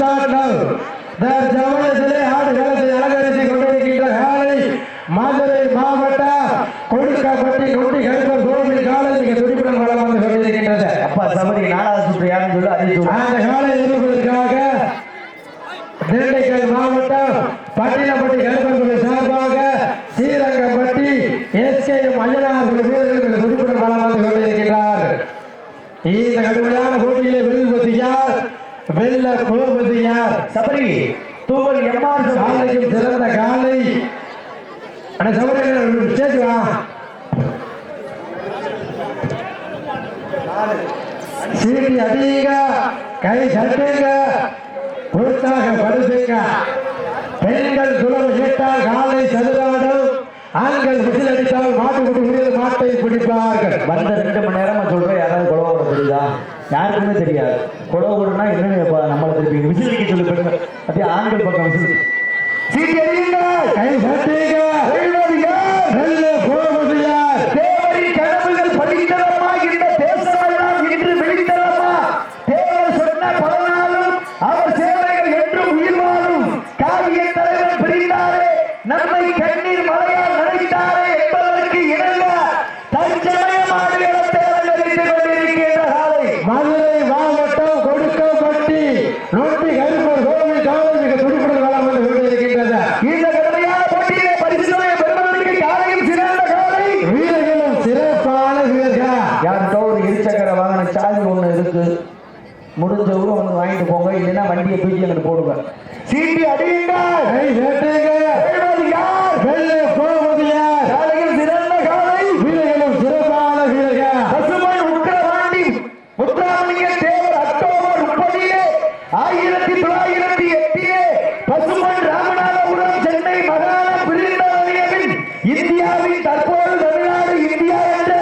start now. தற்சமயத்திலே ஆடுகளத்தை அலங்கரித்துக் கொண்டிருக்கின்ற காலை மதுரை மாவட்ட கொடுக்கப்பட்டி நொண்டி கருப்பர் கோவில் காலை மிக துடிப்புடன் வளம் வந்து கொண்டிருக்கின்றது. அப்பா சபரி நாலாவது சுற்று சொல்லு சொல்லு. அந்த காலை எதிர்ப்பதற்காக திண்டுக்கல் மாவட்டம் பட்டினப்பட்டி கருப்பங்குடி சார்பாக ஸ்ரீரங்கப்பட்டி எஸ்கேஎம் ஐயனார் வீரர்கள் துடிப்புடன் வளம் வந்து கொண்டிருக்கின்றார் இந்த கடுமையான போட்டியிலே வெல்வது யார் வெல்ல யார் சபரி தூவல் எம்ஆர் காலையும் சிறந்த காலை. அண்ணா ஸ்டேஜ் வா. சீட்டி அடியுங்க கை சட்டுங்க உற்சாகப்படுத்துங்க பெண்கள் குலம் கேட்டால் காலை சதுராடும் ஆண்கள் விசில் அடித்தால் மாட்டு உரிய மாட்டை பிடிப்பார்கள் வந்த ரெண்டு மணி நேரமா சொல்றேன் யாராவது குழவை விட தெரியுதா? யாருக்குமே தெரியாது. குடவு கூடனா என்னன்னு நம்மளை திருப்பி விசிலிக்க சொல்லி பெண்கள் அப்படியே ஆண்கள் பக்கம் விசில் சீட்டி அடியுங்க கை சட்டுங்க நல்ல யார்? வெல்ல போவது யார் தேவரின் கனவுகள் பலித்தனமா இந்த தேசமெல்லாம் இன்று வெளித்தனமா தேவர் சொன்ன பலனாலும் அவர் சேவைகள் என்றும் உயிர் வாழும் காவிய தலைவர் பிரிந்தாரே நம்மை கண்ணீர் மலையால் நனைத்தாரே என்பதற்கு இணங்க தற்சமயம் ஆடுகளத்தை அலங்கரித்துக் கொண்டிருக்கின்ற காலை மதுரை மாவட்டம் கொடுக்கப்பட்டி நொண்டி கருப்பர் கோவில் காவல் மிக துடிப்புடன் வளம் வந்து கொண்டிருக்கின்றது இந்த கடுமையான போட்டியிலே பரிசுகளை பெறுவதற்கு காலையும் சிறந்த காலை வீரர்களும் சிறப்பான வீரர்கள் யாருக்கோ ஒரு இருசக்கர வாகன சார்ஜ் ஒண்ணு இருக்கு முடிஞ்சவங்க வந்து வாங்கிட்டு போங்க இல்லைன்னா வண்டியை தூக்கி அங்கிட்டு போடுங்க சீட்டி அடியுங்கள் கை சட்டுங்க வெல்வது யார் வெல்ல போவது யார் காலையில் சிறந்த காலை வீரர்களும் சிறப்பான வீரர்கள் பசுமன் உக்கிரவாண்டி முத்துராமலிங்க தேவர் அக்டோபர் முப்பதிலே ஆயிரத்தி தொள்ளாயிரத்தி எட்டிலே பசுமன் ராமநாதபுரம் சென்னை மகாண பிரிந்தவனியவின் இந்தியாவின் தற்போது தமிழ்நாடு இந்தியா என்ற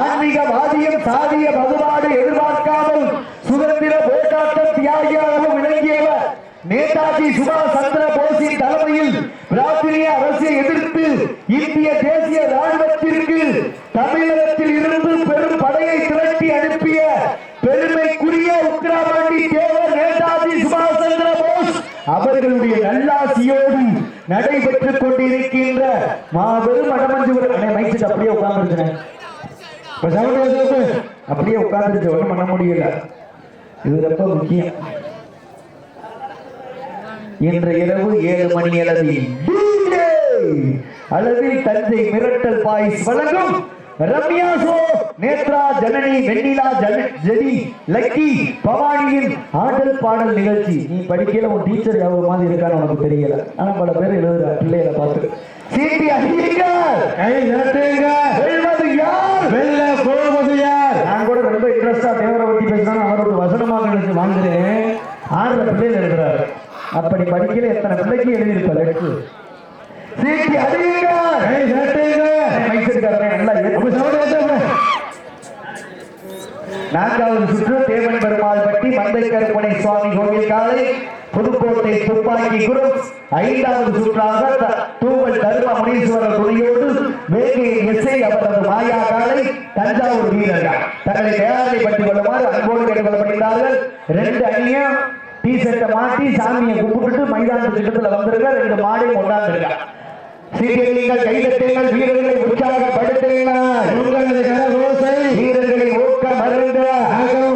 ஆன்மீகவாதியம் சாதிய மதுபாடு எதிர்பார்க்காமல் சுதந்திர போராட்ட தியாகியாகவும் விளங்கியவர் நேதாஜி சுபாஷ் சந்திர போஸின் தலைமையில் பிராந்திய அரசை எதிர்த்து இந்திய ராணுவத்திற்கு தமிழகத்தில் இருந்து பெரும் படையை திரட்டி அனுப்பிய பெருமைக்குரிய உக்ராபாண்டி தேவர் நேதாஜி சுபாஷ் சந்திர போஸ் அவர்களுடைய நல்லாசியோடு நடைபெற்றுக் கொண்டிருக்கின்ற மாபெரும் அடமஞ்சுவர் மைச்சு அப்படியே உட்கார்ந்துருக்கிறேன் அப்படியே உட்கார்ந்துருச்சு ஒன்றும் பண்ண முடியல. இது ரொம்ப முக்கியம். இன்று இரவு ஏழு மணி அளவில். அளவில் தஞ்சை மிரட்டல் பாய்ஸ் வழங்கும் ரம்யா சோ நேத்ரா ஜனனி வெண்ணிலா ஜன லக்கி பவானியின் ஆடல் பாடல் நிகழ்ச்சி. நீ படிக்கல உன் டீச்சர் எவ்வளவு மாதிரி இருக்கான்னு உனக்கு தெரியல. ஆனா பல பேர் எழுதுற பிள்ளைகளை பார்த்து சீட்டி அடியுங்கள் கை சட்டுங்க வெல்வது யார்? வெல்ல போவது யார்? நான் கூட ரொம்ப இன்ட்ரெஸ்டா தேவரை பத்தி பேசினா அவரோட வசனமாக நினைச்சு வாங்குறேன் ஆறுல பிள்ளைகள் எழுதுறாரு. அப்படி படிக்கல எத்தனை பிள்ளைக்கு எழுதியிருப்ப லெட்ரு நல்லா அப்ப. சவுண்ட் நான்காவது சுற்று தேவன் பெருமாள் பட்டி மந்தை கருப்பணை சுவாமி கோவில் காலை புதுக்கோட்டை துப்பாக்கி குரூப் ஐந்தாவது சுற்றாக தூவல் தர்ம முனீஸ்வரர் துணையோடு வேங்கை எஸ்ஐ அவரது மாயா காலை தஞ்சாவூர் வீரர்கள். தங்களை தயாரிலை பற்றி கொள்ளுமாறு அன்போடு கேட்டுக்கொள்ளப்படுகிறார்கள் ரெண்டு அணியும் டீ ஷர்ட்டை மாட்டி சாமியை கும்பிட்டுட்டு மைதான திட்டத்துல வந்திருக்க ரெண்டு மாடையும் கொண்டாந்துருக்க சீக்கிரங்கள் கைதட்டுங்கள் வீரர்களை உற்சாகப்படுத்துங்கள். உங்களது கரகோசை வீரர்களை ஊக்க அருந்த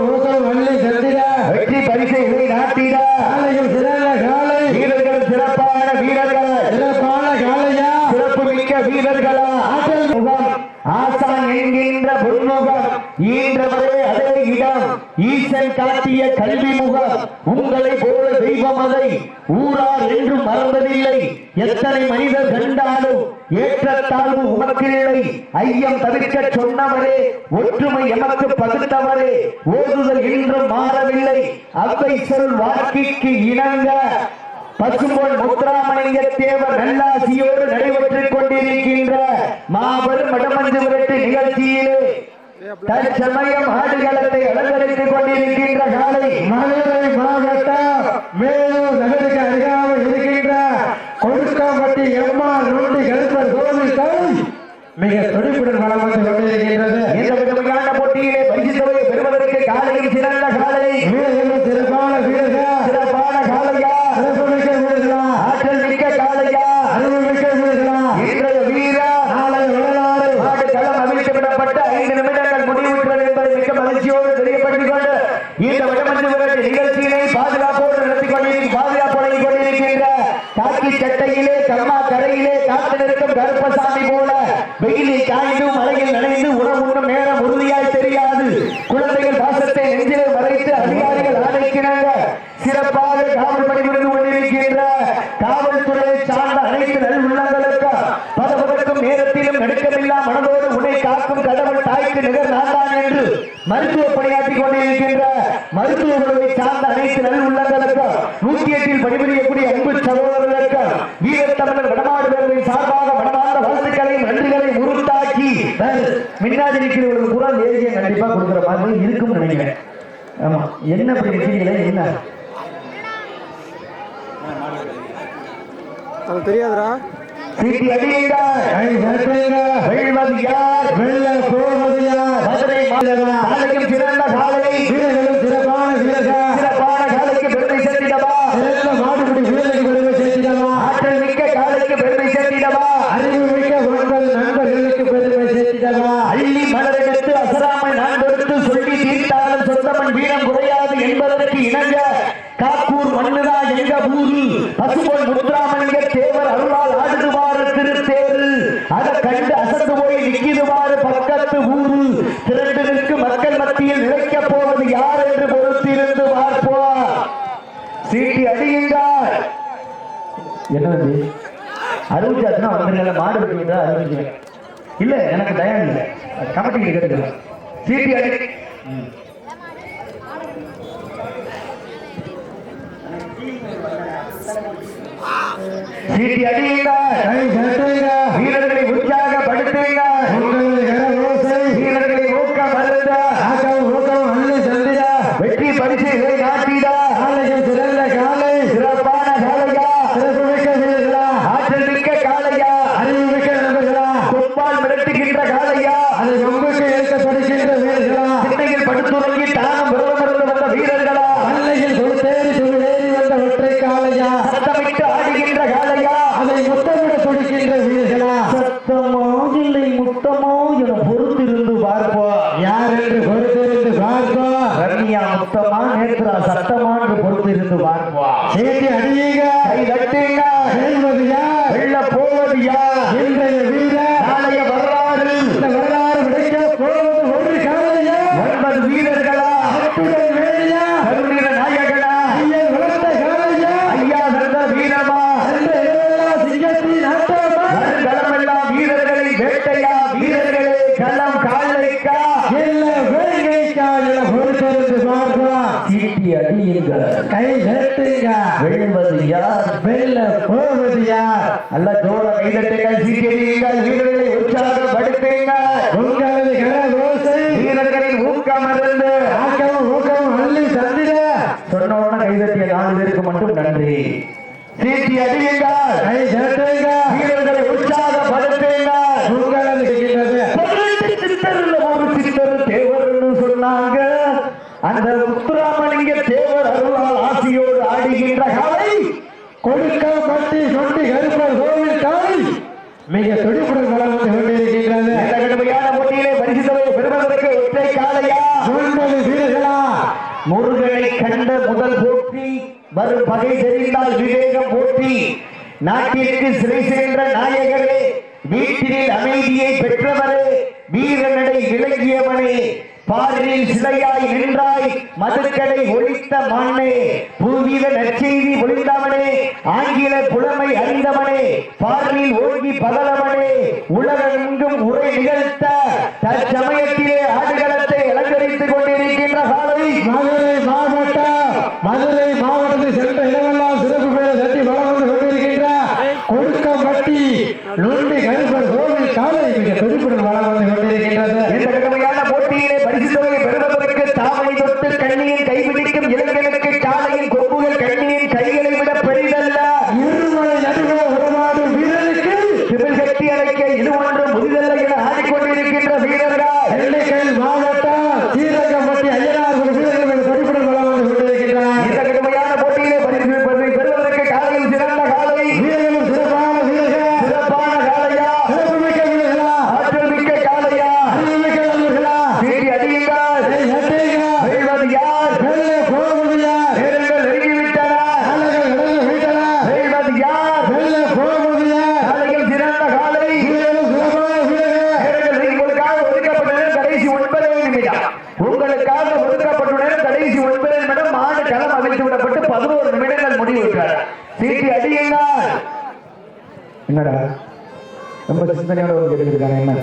ஊக்கம் வள்ளி சந்திர வெற்றி பரிசை உரை நாட்டிட. காலையும் சிறந்த காலை வீரர்கள் சிறப்பான வீரர்கள். சிறப்பான காலையா சிறப்பு மிக்க வீரர்களா. ஆற்றல் முகம் ஆசான் என்கின்ற பொன்முகம் ஈன்றவரே அதே இடம். ஈசன் காட்டிய கல்வி முகம் உங்களை போல தெய்வம் அதை. ஊரார் என்றும் மறந்ததில்லை. எத்தனை மனிதர் கண்டாலும் ஏற்றத்தாழ்வு உமக்கில்லை ஐயம் தவிர்க்க சொன்னவரே ஒற்றுமை எமக்கு பகுத்தவரே. ஓதுதல் இன்றும் மாறவில்லை. அவை சொல் வாழ்க்கைக்கு இணங்க. பசும்போல் முத்துராமலிங்க தேவர் நல்லாசியோடு நடைபெற்றுக் கொண்டிருக்கின்ற மாபெரும் மடமஞ்சு விரட்டு நிகழ்ச்சியிலே தற்சமயம் ஆடுகளத்தை அலங்கரித்துக் கொண்டிருக்கின்ற காலை மதுரை மாவட்டம் மேலூர் நகருக்கு அருகாமல் இருக்கின்ற கொடுக்காம்பட்டி எம்ஆர் நொண்டி கருப்பர் கோவில் கோவில் மிக துடிப்புடன் வளம் வந்து கொண்டிருக்கின்றது. இந்த விதமான போட்டியிலே பரிசு தொகையை பெறுவதற்கு காலையில் சிறந்த காலை வீரர்களும் சிறப்பான வீரர்கள் சிறப்பான காக்கி சட்டையிலே கம்மா கரையிலே காத்து நிற்கும் கருப்பசாமி போல வெயிலில் காய்ந்து மழையில் நனைந்து உணவு உண்ணும் நேரம் உறுதியாய் தெரியாது. குழந்தைகள் பாசத்தை நெஞ்சிலே மறைத்து அதிகாரிகள் ஆணைக்கிறாங்க சிறப்பாக காவல் பணிபுரிந்து கொண்டிருக்கின்ற காவல்துறையை சார்ந்த அனைத்து நல் உள்ளங்களுக்கு பதவதற்கும் நேரத்திலும் நடுக்கமில்லா மனதோடு உன்னை காக்கும் கடவுள் தாய்க்கு நிகர் நான்தான் என்று மருத்துவ பணியாற்றிக் கொண்டிருக்கின்ற மருத்துவ உறவை சார்ந்த அனைத்து நல் உள்ளங்களுக்கு நூத்தி எட்டில் பணிபுரியக்கூடிய அன்பு சகோதரர் முன்னாடி இருக்கிறவர்களுக்கு கூட லேசியை கண்டிப்பா கொடுக்குற மாதிரி இருக்கும்னு நினைக்கிறேன். ஆமா. என்ன அப்படி நிக்கிறீங்களே என்ன? அது தெரியாதுடா. சீட்டி அடியுங்க கை தட்டுங்க வெல்வது யார் வெள்ள போவது யார் மதுரை மாநகரம் காலையும் சிறந்த காலை வீரர்களும் சிறப்பான வீரர்கள் சிறப்பான காலைக்கு பெருமை சேர்த்திடவா சிறந்த மாடுபிடி வீரர்கள் பெருமை சேர்த்திடவா ஆற்றல் மிக்க காலைக்கு பெருமை சேர்த்திடவா அறிவு மிக்க உங்கள் நண்பர்களுக்கு பெருமை சேர்த்திடவா அள்ளி மலரெடுத்து அசராமல் நான் கொடுத்து சொல்லி தீர்த்தாலும் சொந்தமன் வீரம் குறையாது என்பதற்கு இணங்க காக்கூர் மண்ணுதா பசுபொன் முத்துராமலிங்க தேவர் அருளால் ஆடுதுவாறு திருத்தேரு அதை கண்டு அசந்து போய் நிற்கிதுவாறு பக்கத்து ஊரு திரண்டு நிற்கும் மக்கள் மத்தியில் நிலைக்கப் போவது யார் என்று பொறுத்திருந்து பார்ப்போம். சீட்டி அடியுங்கள். என்ன அறுபத்தாச்சுன்னா வந்துருங்க மாடு அறுபது இல்ல எனக்கு தயம் இல்லை. கமிட்டி கேட்டுக்கலாம் சீட்டி அடி சீட்டி அடியுங்க கை தட்டுங்க வீரர்களை உற்சாகப்படுத்துங்க உங்களது கரகோசை வீரர்களை ஊக்கம் மருந்த ஆக்கம் ஊக்கம் அள்ளி சந்திர வெற்றி பரிசுகளை நாட்டிட காலையும் சிறந்த காலை சிறப்பான காலையா சிறப்பு மிக்க வீரர்களா ஆற்றல் மிக்க காலையா அறிவு மிக்க நண்பர்களா கொப்பால் மிரட்டுகின்ற காலையா அதை கொம்புக்கு ஏற்கப்படுகின்ற வீரர்களா சிட்டையில் படுத்துறங்கி தானும் விரதமிருந்து வந்த வீரர்களா அன்னையில் தொழுத்தேறி தொழிலேறி வந்த ஒற்றை காளையா சத்தமிட்டு ஆடுகின்ற காலையா அதை முத்தமிட துடிக்கின்ற வீரர்களா சத்தமோ இல்லை முத்தமோ என பொறுத்திருந்து பார்ப்போம் யார் என்று பொறுத்திருந்து பார்ப்போம் ரம்யா முத்தமா நேத்ரா சத்தமா என்று பொறுத்திருந்து பார்ப்போம் சேட்டி அடியுங்க. கை தட்டுங்க. வெல்வது யார்? வெல்ல போவது யார்? இன்றைய வீரர் நாளைய வரலாறு இந்த வரலாறு விடைக்க போவது ஒரு காளையா ஒன்பது வீரர்களா அத்துடன் வேலையா கருணீர நாயகனா ஐயன் வளர்த்த காளையா ஐயா சிறந்த வீரமா அந்த இடையெல்லாம் சிங்கத்தின் ஆட்டமா களமெல்லாம் வீரர்களை வேட்டையா வீரர்களே களம் காலைக்கா இல்ல வேங்கைக்கா என பொறுத்திருந்து பார்ப்போம் சீட்டி அடியுங்கள் கை வெல்வது யார் வெல்ல போவது யார் நல்ல ஜோர கைதட்டுங்கள் சீக்கிரங்கள் வீரர்களை உற்சாகப்படுத்துங்கள் உங்களது கரகோசை. வீரர்களின் ஊக்கம் இருந்து ஆக்கம் ஊக்கம் அள்ளி தந்திட. சொன்ன உடனே கைதட்டிய நாலு பேருக்கு மட்டும் நன்றி. சீட்டி அடியுங்கள். கை தட்டுங்க வீரர்களை உற்சாகப்படுத்துங்கள். உங்களது சித்தர் தேவர்னு சொன்னாங்க. அந்த முத்துராமலிங்க தேவர் அருளால் ஆசியோடு ஆடுகின்ற காலை கொடுக்க பட்டி சொட்டி கருப்பர் கோவில் காலை மிக துடிப்புடன் வளம் வந்து கொண்டிருக்கின்றது. இந்த கடுமையான போட்டியிலே பரிசு தொகையை பெறுவதற்கு ஒற்றை காலையா ஒன்பது வீரர்களா? முருகனை கண்ட முதல் போட்டி வரும் பகை தெரிந்தால் விவேகம் போட்டி. நாட்டிற்கு சிறை சென்ற நாயகரே வீட்டில் அமைதியை பெற்றவரே வீரநடை விளங்கியவனே பாரில் சிலையாய் நின்றாய் மதுக்கடை ஒழித்த மண்ணே பூவீத நற்செய்தி ஒளிந்தவனே ஆங்கில புலமை அறிந்தவனே பார்வையில் ஓங்கி பதலவனே உலகெங்கும் உரை நிகழ்த்த தற்சமயத்திலே ஆடுகளத்தை அலங்கரித்துக் கொண்டிருக்கின்ற காலை மதுரை மாவட்ட மதுரை மாவட்ட சென்ற இடமெல்லாம் சிறப்பு பெயரை தட்டி வளம் வந்து கொண்டிருக்கின்ற கொடுக்கம்பட்டி நொண்டி கருப்பர் கோவில் காலை மிக துடிப்புடன் வளம் வந்து கொண்டிருக்கின்றது இந்த கடுமையான போட்டியிலே பரிசு தொகையை பெறுவதற்கு தாமரை தொட்டு கண்ணியின் கைபிடிக்கும் இளைஞனுக்கு காலையின் கொம்புகள் கண்ணியின் கைகளை விட பெரிதல்ல இருமலை நடுவே உறவாடும் வீரருக்கு திமிழ் கட்டி அழைக்க இது ஒன்றும் முதிதல்ல என ஆடிக்கொண்டிருக்கின்ற வீரர்கள் எண்ணிக்கையில் மாவட்டம் சீரகம்பட்டி ஐயனார் ஒரு வீரர்கள் மிக துடிப்புடன் வளம் வந்து கொண்டிருக்கின்றார் இந்த கடுமையான போட்டியிலே பரிசு பரிசு பெறுவதற்கு காலையில் சிறந்த காலை வீரர்களும் சிறப்பான வீரர்கள் சிறப்பான காலையா சிறப்புமிக்க வீரர்களா ஆற்றல் மிக்க பதினோரு நிமிடங்கள் முடிவு விட்டார் சீட்டி அடியுங்கள் என்னடா ரொம்ப கேட்டுருக்காங்க என்ன?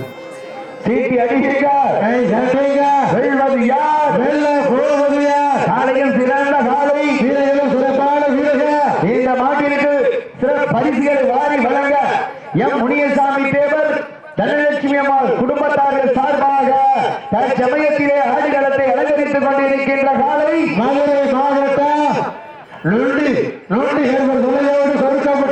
சீட்டி அடியுங்கள் கை சட்டைங்க வெல்வது யார்? வெள்ள போவது யார்? காலையில் சிறந்த காலை வீரர்களும் சிறப்பான வீரர்கள். இந்த மாட்டிற்கு சிறப்பு பரிசுகளை வாரி வழங்க எம் முனியசாமி தேவர் தனலட்சுமி அம்மாள் குடும்பத்தார்கள் சார்பாக தற்சமயத்திலே ஆடுகளத்தை அலங்கரித்துக் கொண்டிருக்கின்ற காலை. மதுரை மாவட்டம் நொண்டி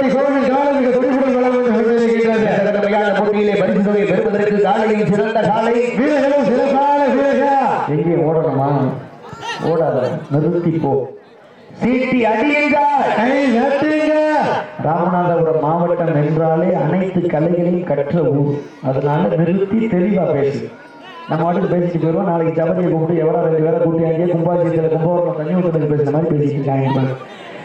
கோவில் காலமிக துடிப்புடன் வளம் வந்து கொண்டிருக்கின்றது கடுமையான போட்டியிலே பரிசு தொகை பெறுவதற்கு காலையில் சிறந்த காலை. வீரர்களும் சிறப்பான வீரர்கள். எங்கே ஓடணுமா? ஓடாத நிறுத்தி போ சீட்டி அடியுங்க. ராமநாதபுரம் மாவட்டம் என்றாலே அனைத்து கலைகளையும் கற்ற ஊர். அதனால நிறுத்தி தெளிவா பேசு. நம்ம வாட்டுக்கு பேசிட்டு வருவோம் நாளைக்கு ஜபதியை கூப்பிட்டு எவ்வளோ ரெண்டு பேரை கூட்டி அங்கேயே கும்பாபிஷேகத்தில் கும்பகோணம் தண்ணி ஊற்றுறது பேசுற மாதிரி பேசிட்டு இருக்காங்க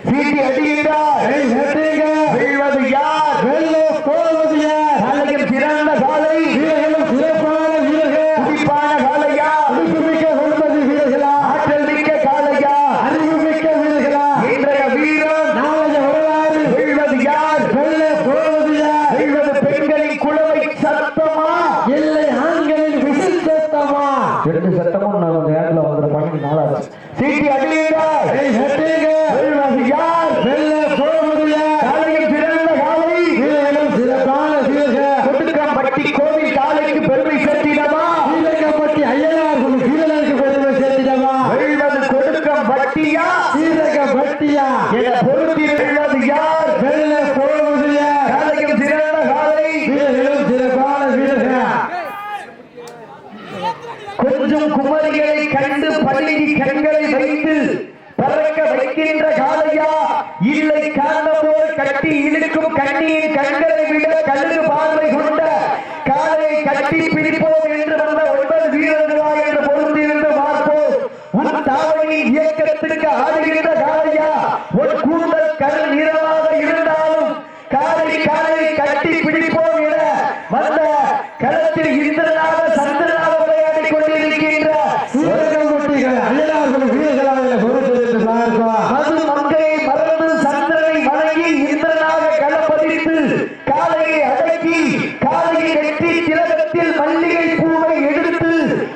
சீட்டி அடியுங்கள் யார் சட்டுங்க வெல்வது யார்? வெள்ள போவது யார் காலையில் சிறந்த காலை வீரர்களும் சிறப்பான வீரர்கள் துடிப்பான காலையா துடிப்புமிக்க ஒன்பது வீரர்களா ஆற்றல் மிக்க காலையா அறிவுமிக்க வீரர்களா இன்றைய வீரன் நாளைய வரலாறு வெல்வது யார் வெள்ள போவது யார் வெல்வது பெண்களின் குழவை சத்தமா இல்லை ஆண்களின் விசில் சத்தமா ரெண்டு சட்டமும் நான் அந்த நேரத்தில் வந்துட பண்ணி நாளாச்சு சீட்டி அடியுங்கள் கை சட்டுங்க வெல்வது யார் வெள்ள போவது யார் காலையில் பிறந்த காலை வீரர்களும் சிறப்பான வீரர்கள் கொடுக்கம்பட்டி கோவில் காலைக்கு பெருமை சேர்த்திடமா சீரகப்பட்டி ஐயனார் குழு வீரர்களுக்கு பெருமை சேர்த்திடவா வெல்வது கொடுக்கம்பட்டியா சீரகப்பட்டியா என பொருத்தி வெல்வது யார் வெள்ள போவது யார் காலையில் சிறந்த காலை வீரர்களும் சிறப்பான வீரர்கள் கொஞ்சம் குமரிகளை கண்டு பள்ளி கண்களை வைத்து பறக்க வைக்கின்ற காலையா? இல்லை காந்தபோல் கட்டி இழுக்கும் கண்ணியின் கண்களை விட கழுகு பார்வை கொண்ட காலை கட்டி பிடிப்போம் என்று வந்த ஒன்பது வீரர்களா என்று பொருந்திருந்து பார்ப்போம். உன் தாவணி இயக்கத்திற்கு ஆடுகின்ற காலையா? ஒரு கூந்தல் கரு நிறமாக இருந்தாலும் காலை காலை கட்டி பிடிப்போம் என வந்த களத்தில் இந்திரனாக சந்திரனாக விளையாடி கொண்டிருக்கின்ற சீரகப்பட்டிகள் ஐயனார் குழு வீரர்களாக பொறுத்திருந்து பார்ப்போம் மது மங்கையை மறந்து சந்திரனை வணங்கி இந்திரனாக களப்பதித்து காலையை அடக்கி காலையை கட்டி திலகத்தில் மல்லிகை பூவை எடுத்து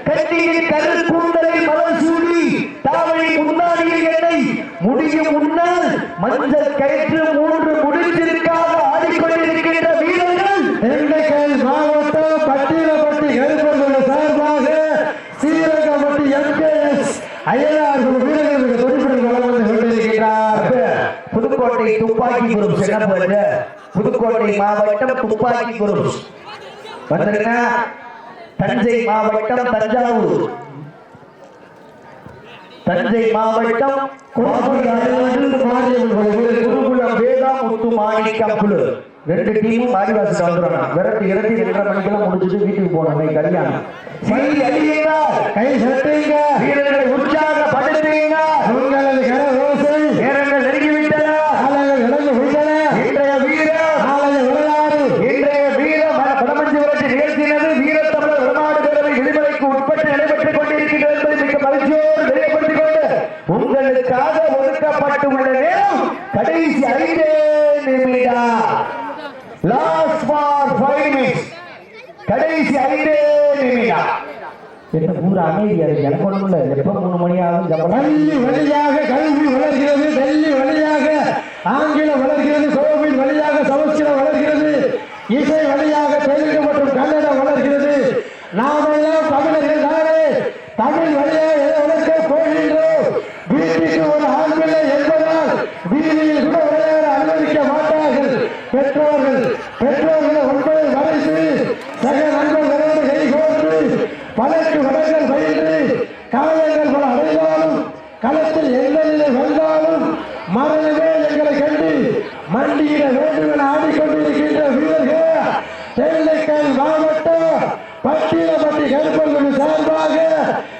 கட்டியில் கரு கூந்தலை மலர் சூடி தாவணி முன்னாடியில் என்னை முடியும் முன்னால் மஞ்சள் கயிற்று மூன்று முடிச்சிற்காக ஆடிக்கொண்டிருக்கின்ற வீரர்கள் திண்டுக்கல் மாவட்டம் பட்டியலப்பட்டி கருப்பர்கள் சார்பாக சீரகப்பட்டி எம்கேஎஸ் ஐயனார் குழு வீரர்களுக்கு துடிப்புடன் வளம் வந்து கொண்டிருக்கிறார் புதுக்கோட்டை துப்பாக்கி குரூப் சிறப்பு புதுக்கோட்டை மாவட்டம் துப்பாக்கி குரூப் வந்துருங்க தஞ்சை மாவட்டம் தஞ்சாவூர். தஞ்சை மாவட்டம் முத்து மாணிக்கம் குழு. ரெண்டு டீமும் வந்துடுறாங்க விரட்டி இரட்டி ரெண்டரை மணிக்கெல்லாம் முடிச்சுட்டு வீட்டுக்கு போனோம் கல்யாணம். கை சட்டுங்க வீரர்களை உற்சாகப்படுத்துங்க உங்களது கர ரோசை நேரங்கள் நெருங்கிவிட்டன காலங்கள் நடந்து விட்டன இன்றைய வீரம் நாளைய வரலாறு இன்றைய வீரம் படமஞ்சி விரட்டி நிகழ்த்தினது வீரத்தமிழர் வடநாடு பேரவை விதிமுறைக்கு உட்பட்டு நடைபெற்றுக் கொண்டிருக்கிறது என்பதை மிக மகிழ்ச்சியோடு தெரியப்படுத்திக் கொண்டு உங்களுக்காக ஒதுக்கப்பட்டு உள்ள நேரம் கடைசி ஐந்தே நிமிடம் லாஸ்ட் ஃபார் ஃபைவ் மினிட்ஸ் கடைசி ஐந்தே நிமிடம் என்ன பூரா அமைதியா இருக்கு எனக்கு ஒண்ணும் இல்ல. எப்ப மூணு மணி ஆகும் பள்ளி வழியாக கல்வி வளர்கிறது டெல்லி வழியாக ஆங்கிலம் வளர்கிறது கோவில் வழியாக சமஸ்கிருதம் வளர்கிறது இசை வழியாக தெலுங்கு மற்றும் கன்னடம் வளர்கிறது. நாமெல்லாம் தமிழர்கள் தானே. தமிழ் வழியாக எதை வளர்க்க போகின்றோம். வீட்டுக்கு ஒரு ஆண் என்பதால் வீதியில் கூட விளையாட அனுமதிக்க மாட்டார்கள் பெற்றோர்கள் பெற்றோர்களை ஒன்பது வரைந்து சக நண்பர்களோடு கைகோர்த்து பலருக்கு வடங்கள் பயின்று காயங்கள் பல அடைந்தாலும் களத்தில் எந்த நிலை வந்தாலும் மரணமே எங்களை கண்டு மண்டியிட வேண்டும் என ஆடிக்கொண்டிருக்கின்ற வீரர்கள் தென்னைக்கல் மாவட்டம் பட்டியலப்பட்டி கருப்பகுடி சார்பாக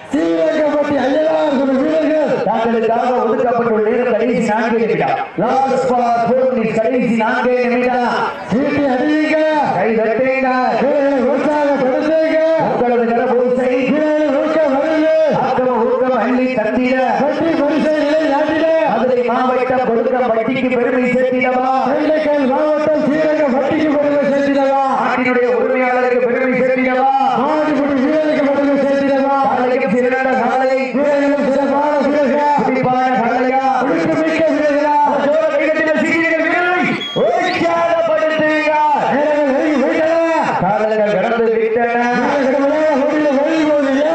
ஸ்ரீரங்கப்பட்டி ஐயனார் குழு வீரர்கள் தாங்களுக்காக ஒதுக்கப்பட்டுள்ள நேரம் கடைசி நான்கு நிமிடம் லாஸ்ட் ஃபார் ஃபோர் மினிட்ஸ் கடைசி நான்கு நிமிடம் சீட்டி அடியுங்க கை தட்டுங்க வீரர்களை உற்சாகப்படுத்துங்க உங்களது கரபூசை வீரர்களை ஊக்க வருங்க ஆக்கம ஊக்கம் அள்ளி தந்திட வெற்றி பரிசை நிலை நாட்டிட மதுரை மாவட்டம் கொடுக்க கொடுக்க பட்டிக்கு பெருமை சேர்த்திடவா திண்டுக்கல் மாவட்டம் ஸ்ரீரங்கம் பட்டிக்கு பெருமை சேர்த்திடவா நாட்டினுடைய உரிமையாளருக்கு பெருமை சேர்த்திடவா மாடுபிடி வீரருக்கு பெருமை சேர்த்திடவா காலைக்கு சிறந்த காலை வீரர்களும் சிறப்பான வீரர்களா துடிப்பான காலையா ஒழுக்கமிக்க வீரர்களா ஜோர கைதட்டின சீரியர்கள் வீரரை உற்சாகப்படுத்துகிறார் நேரங்கள் நெருங்கி போயிட்டன காலங்கள் கடந்து விட்டன கடவுளே ஓடில வெளி போதில்லை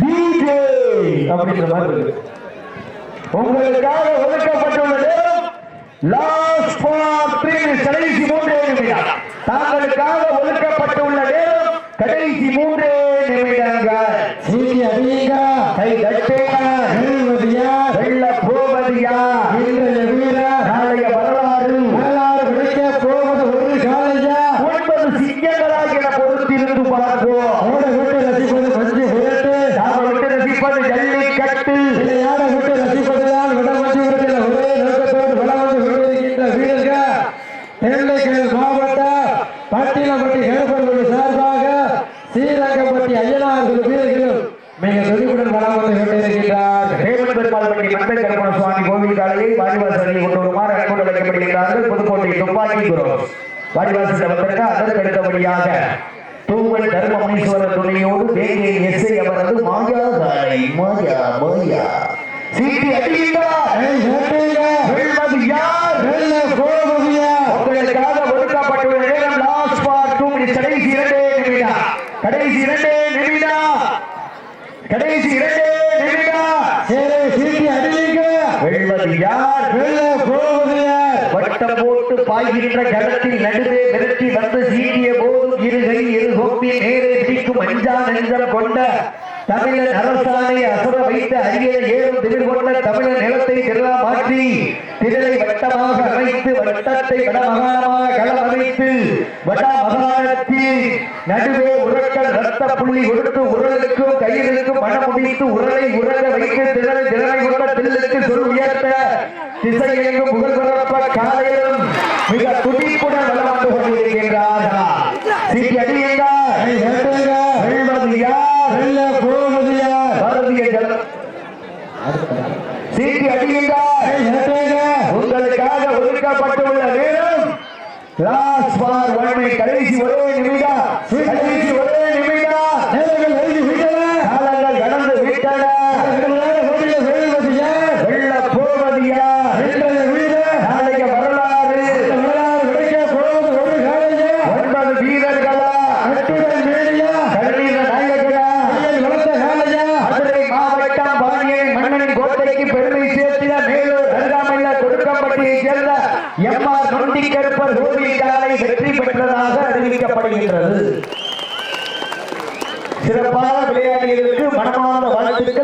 டிஜே அப்படிங்கிற மாதிரி இருக்கு. உங்களுக்காக ஒதுக்கப்பட்டுள்ள நேரம் லாஸ்ட் கடைசி மூன்றே நிமிடம். தாங்களுக்காக ஒதுக்கப்பட்டுள்ள நேரம் கடைசி மூன்றே நிமிடங்கள். கை தட்டுங்க வெல்வதியா வெள்ள போவதியா இன்றைய வீரர் நாளைய வரலாறு வரலாறு பிடிக்க போவது ஒரு காலையா ஒன்பது சிங்கங்களாக என பொறுத்திருந்து பார்ப்போம் ஓட விட்டு ரசிப்பது கொஞ்சம் விரட்டு நாம விட்டு ரசிப்பது ஜல்லிக்கட்டு விளையாட விட்டு ரசிப்பதுதான் வடமஞ்சி விரட்டில் ஒரே நோக்கத்தோடு வடமஞ்சி விருந்திருக்கின்ற வீரர்கள் தென்னைக்கல் மாவட்ட பட்டினப்பட்டி கருப்பன்பள்ளி சார்பாக ஸ்ரீரங்கப்பட்டி ஐயனார் குழு வீரர்களும் மிக துடிப்புடன் வளம் வந்து கொண்டிருக்கின்றார் ரேவன் பெருமாள் பட்டி மந்தை கருப்பண சுவாமி கோவில் காலையை வாடிவாசலில் கொண்டு வருமாறு அன்போடு அழைக்கப்படுகிறார்கள் புதுக்கோட்டை துப்பாக்கி குரு வாடிவாசல் வந்திருக்க அதற்கு அடுத்தபடியாக தூவல் தர்மமுனீஸ்வரர் துணையோடு வேங்கை எஸ்ஐ அவரது மாயா காலை மாயா மாயா சீட்டி அடியுங்கள் ஏய், வேட்டைங்க! வெல்வது யார் வெல்ல போவதியா? உங்களுக்காக ஒதுக்கப்பட்டுள்ள நேரம் லாஸ்ட் ஃபார் டூ மினிட்ஸ் கடைசி இரண்டே நிமிடம் கடைசி இரண்டே நிமிடம் கடைசி இரண்டே நிமிடம் சரி, சீட்டி அடியுங்க! வெல்வது யார் வெல்ல? வட்டம் போட்டு பாய்கின்ற களத்தில் நடுவே இரு கொப்பி நேரே பிடிக்கும் அஞ்சா நெஞ்சம் கொண்ட தமிழன் அரசாணை அசுர வைத்த அரிய ஏறும் திமிர் கொண்ட தமிழன் நிலத்தை எல்லாம் மாற்றி திரளை வட்டமாக அமைத்து வட்டத்தை வடமகாணமாக களம் அமைத்து வட மகாணத்தில் நடுவே உரக்கல் ரத்த புள்ளி கொடுத்து உரலுக்கும் கயிறுக்கும் மனம் முடித்து உரலை உரக வைத்து திரளை திறனை கொண்ட தில்லுக்கு சொல் உயர்த்த திசையெங்கும் புகழ் காலையிலும் மிக துடிப்புடன் வளம் வந்து கொண்டிருக்கின்றார்கள் சீட்டி அடியுங்கள் ஏய், வேட்டைங்க! வெல்வது யார் வெல்ல போவதியா? பாரதிய ஜன சீட்டி அடியுங்கள் ஏய், வேட்டைங்க! உங்களுக்காக ஒதுக்கப்பட்டுள்ள நேரம் லாஸ்ட் பார் ஒன்மை கடைசி ஒரே நிமிடம்.